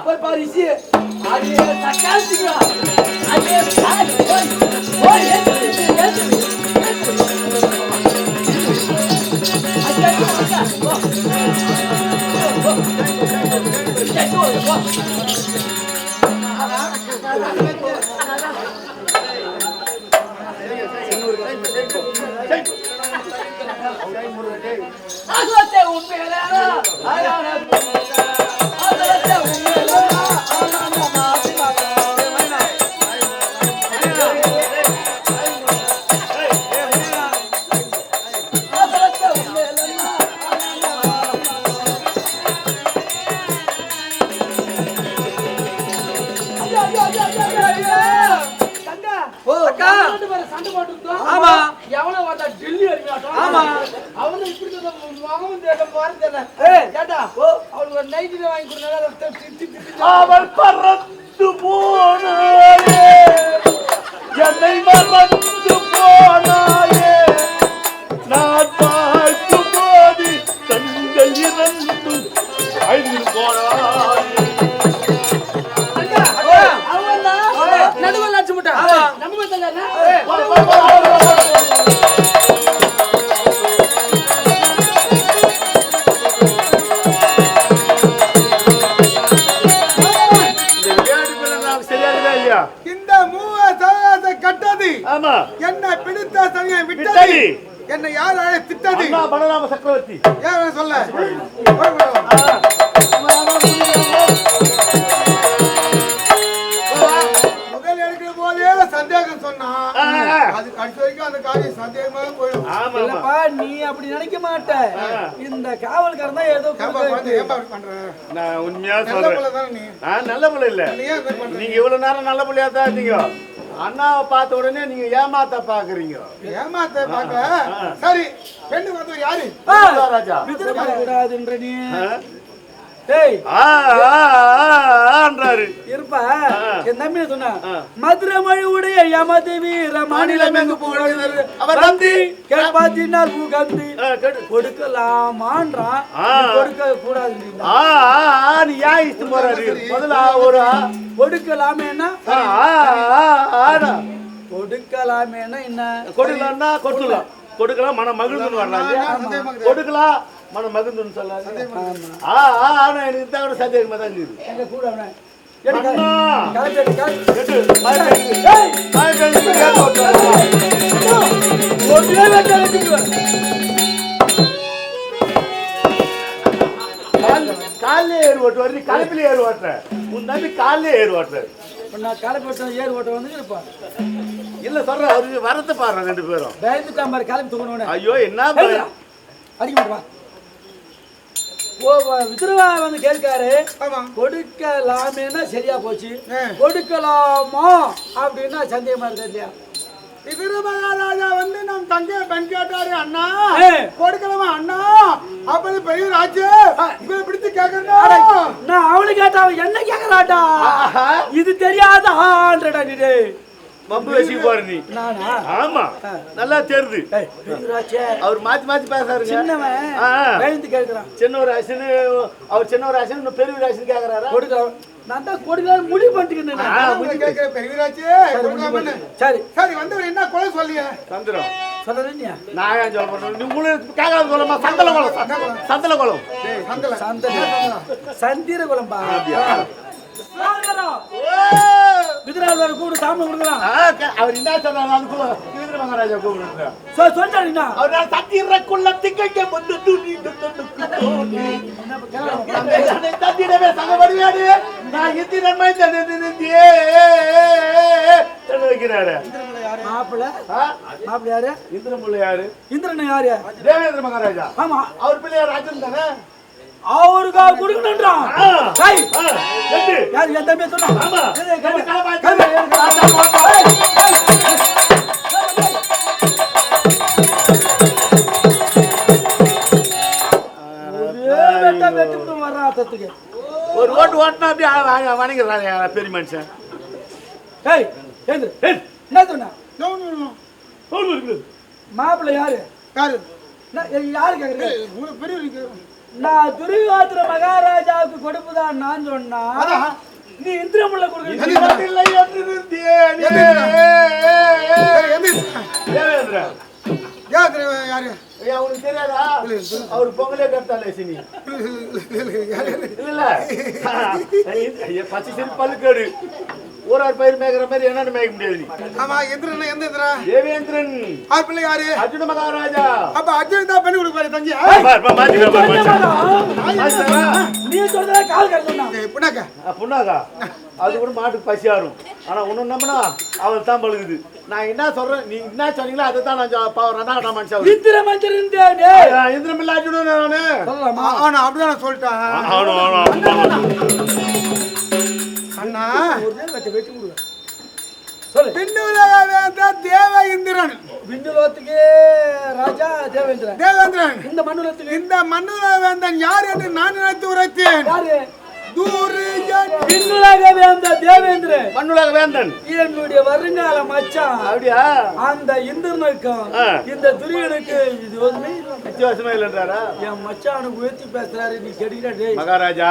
போய் பாரு இசி அது சக்காசிக்கா அது போய் போய் ஏத்து ஏத்து ஆசோத்தே உண்மையிலே ஆயான ஆசோத்தே பேரும் சண்டை போட்டுருந்தோம் ஆமா. எவனோ வந்தா டெல்லி அடிக்காட்டும் ஆமா. அவனு இப்படி மகமும் தேட ஏய். கேட்டா? அவனுக்கு ஒரு நைட்டு வாங்கி கொடுத்தா அவள் பறந்து போனாயே. என்னை மறந்து போனாயே. நான் பார்க்கும் போது கண்கள் இறந்து அழிந்து போனாயே. என்ன பிடித்த சமய விட்டது. என்ன யார் திட்டது. பலராம சக்கரவர்த்தி. யார் சொல்ல அது கடைசி வரைக்கும் அந்த காரியம் சந்தேகமாக போயிடும். இல்லப்பா நீ அப்படி நினைக்க மாட்ட. இந்த காவல்காரன் தான் ஏதோ நான் உண்மையா நல்ல சொல்றேன். நான் நல்ல பிள்ளை இல்ல. நீங்க இவ்வளவு நேரம் நல்ல பிள்ளையா தான் இருந்தீங்க. அண்ணாவை பார்த்த உடனே நீங்க ஏமாத்த பாக்குறீங்க. ஏமாத்த பார்க்க சரி பெண்ணு வந்தவர் யாரு? ராஜா. கூடாதுன்ற நீ. இருப்பா. என் தம்பி சொன்னா. மதுரை மொழி உடைய யமதி வீர மாநிலம் எங்கு புகழ்கிறது அவர் வந்து கேட்பாத்தினார் புகந்து. கொடுக்கலாமான்றான் கொடுக்க கூடாது ஆ, ஆ, ஆ, நீ ஏன் இஷ்டம் போறாரு. முதல்ல ஒரு. கொடுக்கலாமேனா. கொடுக்கலாமேனா என்ன? கொடுக்கலாம்னா கொடுக்கலாம் கொடுக்கலாம் மன வரலாம் கொடுக்கலாம் மன மகிழ்ந்துன்னு சொல்லாது ஆ ஆ ஆனா எனக்கு தான் கூட சந்தேகமா தான் இருக்குது. எங்க கூட அவனை? அண்ணா. கால் எடு, கால். எட்டு, மயக்கம் ஏய். காலையில ஏறு ஓட்டுவாரு. நீ கலப்பில ஏறு ஓட்டுற. உன் தம்பி காலையில ஏறு ஓட்டுற இப்ப நான் காலை போட்டு ஏர் ஓட்ட வந்து இருப்பான் இல்ல சொல்ற அவருக்கு வரத்தை பாரு ரெண்டு பேரும். பயந்துட்டான் பாரு கிளம்பி தூக்கணும் ஐயோ என்ன. அடிக்க மாட்டா ஓ வ- விதுருவா வந்து கேட்காரு கொடுக்கலாமேனா சரியா போச்சு. கொடுக்கலாமா அப்படின்னா சந்தேகமா இருக்கு இல்லையா விதுர மகாராஜா வந்து நம் தங்க பெண் கேட்டாரு அண்ணா. கொடுக்கலாமா அண்ணா அப்படி பெரியவர் ஆச்சு இவரை அட, கேட்கணும் நான் அவனு கேட்டா அவன் என்ன கேக்குறாடா ஆஹா. இது தெரியாதான்றடா நீ மம்பு வச்சு நீ. ஆமா. நல்லா விதுராச்சே, அவர் மாத்தி மாத்தி பேசாருங்க. சின்னவன் கேட்கிறான். சின்ன ஒரு ஆசனு அவர் சின்ன ஒரு ஆசனு இன்னும் பெரிய ஒரு ஆசனு கேக்குறாரா கொடுக்கலாம். நான் தான் கொடுக்கலாம் முடிவு கொடுக்கலாமான்னு சரி சரி. வந்தவர் என்ன கொலை சொல்லிய? சந்திரம் சொல்றேன் நான் ஏன் சொல்ல போறேன்? நீ உங்களுக்கு கேட்காத சொல்லமா சந்தல குளம் சந்தல குளம் சந்தல சந்திர குழம்பா விதுரால் கூப்பிடு சாமி கொடுக்கலாம் அவர் என்ன சொன்னாரு? மகாராஜா நான் இத்தி நன்மை தந்தியே வைக்கிறாரு. மாப்பிள்ள. ஆ? மாப்பிள்ள யாரு? இந்திரமுள்ள யாரு? இந்திரன் யாரு? தேவேந்திர மகாராஜா. ஆமா. அவர் பிள்ளையார் ராஜன் தானே? ஆ. டேய், ஆ, எட்டு. யாரு என் தம்பியை சொன்னா ஆமா ஏய், கிளம்பு, கிளம்பு, கிளம்பு, கிளம்பு. கிளம்பு. ஏய், ஏய். ஒரே ஓட்டு ஓட்டினா அப்படியே வ- வணங்கிடுறாங்க பெரிய மனுஷன் ஏய். ஏய், என்ன சொன்ன. மாப்பிள்ளை யாரு யாரு யாரு கேக்குறீங்க உங்களுக்கு பெரியவர் இருக்கு. நான் துரியோதர மகாராஜாவுக்கு கொடுப்புதான் நான் சொன்னா. நீ இந்திரமுள்ள கொடுக்க இல்லை என்றிருந்தேனே. சரி, எந்திரிச்சு. தேவேந்திரன் ஏன் தெரியுமா யாரு? ஐயா, உனக்கு தெரியாதா? அவர் பொங்கலே கட்டாலே சினி. இல்ல ஐயா, பச்சை சரி ஊரார் பயிர் மேய்க்கிற மாதிரி என்னன்னு மேய்க்க முடியாது ஆமா எந்திரன் எந்த எந்திரா? தேவேந்திரன். ஆ பிள்ளை யாரு? அர்ஜுன மகாராஜா. அப்ப அர்ஜுன் தான் பெண்ணு கொடுப்பாரு தங்கி. நீ சொல்றத கால் கட்ட சொன்னா. புண்ணாக்க. புண்ணாக்கா. அது கூட மாட்டுக்கு பசியாரும் ஆனா ஒண்ணு நம்பினா அவள் தான் பழுகுது. நான் என்ன சொல்றேன் நீ என்ன சொன்னீங்களோ அதை தான் நான் ரெண்டாம் நான் மனுஷன் இந்திர மந்திருந்தேனே இந்திரமில்ல அர்ஜுனன் நானு சொல்லலாமா ஆனா அப்படிதான் சொல்லிட்டேன். ஆணும், ஆணும். அண்ணா. ஒரு நேரம் வச்சு வெட்டி விடுவேன் சொல்லு. பின்னுலக வேந்த தேவ இந்திரன் விண்ணுலோகத்துக்கு ராஜா தேவேந்திரன். தேவேந்திரன். இந்த மண்ணுலத்துக்கு இந்த மன்னுலக வேந்தன் யார் என்று நான் நினைத்து உரைத்தேன். விண்ணுலக வேந்த மண்ணுலக வேந்தன். என்னுடைய வருங்கால மச்சான். அப்படியா? அந்த இந்திரனுக்கும். இந்த துரியனுக்கு இது இல்லை. வித்தியாசமே இல்லைன்றாரா? என் மச்சானுக்கு உயர்த்தி பேசுறாரு நீ டேய். மகாராஜா.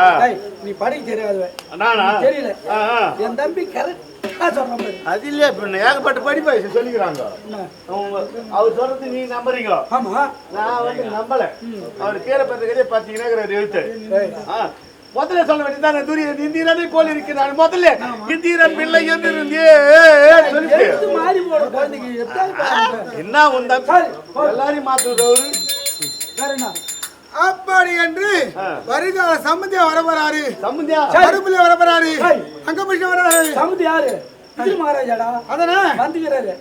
நீ படிக்க தெரியாது நானா தெரியல. என் தம்பி கரெக்டா சொல்ற மாதிரி. அது இல்லையா ஏகப்பட்ட படிப்பை சொல்லிக்கிறாங்க. அவர் சொல்றது நீ நம்புறீங்க. ஆமா. நான் வந்து நம்பல. அவர் கீரை பத்த கதையை பார்த்தீங்கன்னா எழுத்து. முதல்ல சொல்ல வேண்டியதானே துரியன் இந்திரனை போல் இருக்கிறான் முதல்ல இந்திரன் பிள்ளை என்று. என்ன உந்த சரி, போ. எல்லாரையும் என்ன? அப்படி என்று. வருகால சம்பந்தியா வரப்போறாரு சம்பந்தியா கருப்புல வரப்போறாரு சரி. அங்கமிஷம் வராரு சமுதி யாரு? மகாராஜாடா? அதனே? வந்துக்கிறாரு.